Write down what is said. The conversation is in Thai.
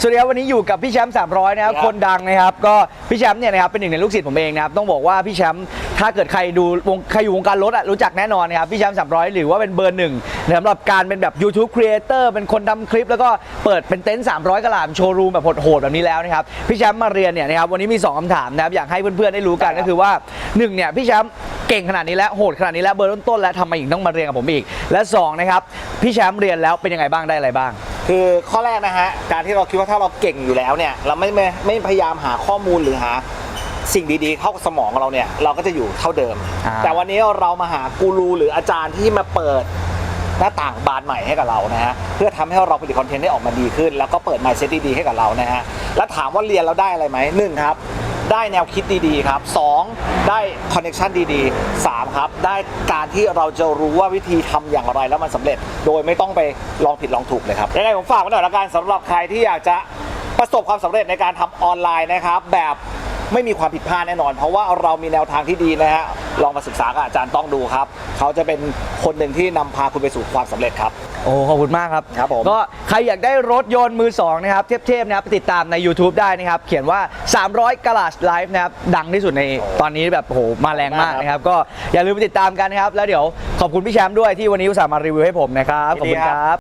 สวัสดีครับวันนี้อยู่กับพี่แชมป์300นะครับครับคนดังนะครับก็พี่แชมป์เนี่ยนะครับเป็นหนึ่งในลูกศิษย์ผมเองนะครับต้องบอกว่าพี่แชมป์ถ้าเกิดใครดูวงใครอยู่วงการรถอะรู้จักแน่นอนนะครับพี่แชมป์300 หรือว่าเป็นเบอร์หนึ่งสำหรับการเป็นแบบ YouTube Creator เป็นคนทำคลิป แล้วก็เปิดเป็นเต็นท์300กะหล่ำโชว์รูมแบบโหดๆแบบนี้แล้วนะครับพี่แชมป์มาเรียนเนี่ยนะครับวันนี้มีสองคำถามนะครับอยากให้เพื่อนๆได้รู้กันก็คือว่าหนึ่งเนี่ยพี่แชมป์เก่งขนาดนี้แล้วโหดขนาดนี้แล้วเบอร์ต้นๆแล้วทำไมถึงต้องมาเรียนกับผมอีก และสองนะครับพี่แชมป์เรียนแล้วเป็นยังไงบ้างได้อะไรบ้าง คือข้อแรกนะฮะการที่เราคิดว่าถ้าเราเก่งอยู่แล้วเนี่ย เราไม่ไม่ไม่พยายามหาข้อมูลหรือหาสิ่งดีๆ เข้าสมองเราเนี่ยเราก็จะอยู่เท่าเดิม อ่า แต่วันนี้เรามาหากูรูหรืออาจารย์ที่มาเปิดหน้าต่างบานใหม่ให้กับเรานะฮะเพื่อทำให้เราผลิตคอนเทนต์ได้ออกมาดีขึ้น แล้วก็เปิด mindset ดีๆให้กับเรานะฮะแล้วถามว่าเรียนเราได้อะไรไหมหนึ่งครับ ได้แนวคิดดีๆครับ 2 ได้คอนเน t ชันดีๆ 3 ครับ ได้การที่เราจะรู้ว่าวิธีทำอย่างไรแล้วมันสำเร็จ โดยไม่ต้องไปลองผิดลองถูกเลยครับยังไงผมฝากไว้หน่อยละกันสำหรับใครที่อยากจะประสบความสำเร็จในการทำออนไลน์นะครับ แบบไม่มีความผิดพลาดแน่นอน เพราะว่าเรามีแนวทางที่ดีนะฮะ ลองมาศึกษากับอาจารย์ต้องดูครับ เขาจะเป็นคนหนึ่งที่นำพาคุณไปสู่ความสำเร็จครับ โอ้ขอบคุณมากครับ ครับผมก็ใครอยากได้รถยนต์มือสองนะครับเทพๆนะครับไปติดตามใน YouTube ได้นะครับ เขียนว่า 300 g a r a g e Live นะครับ ดังที่สุดในตอนนี้แบบโอ้โหมาแรงมากนะครับ ก็อย่าลืมไปติดตามกันนะครับ แล้วเดี๋ยวขอบคุณพี่แชมป์ด้วยที่วันนี้อุตส่าห์มารีวิวให้ผมนะครับ ขอบคุณครับ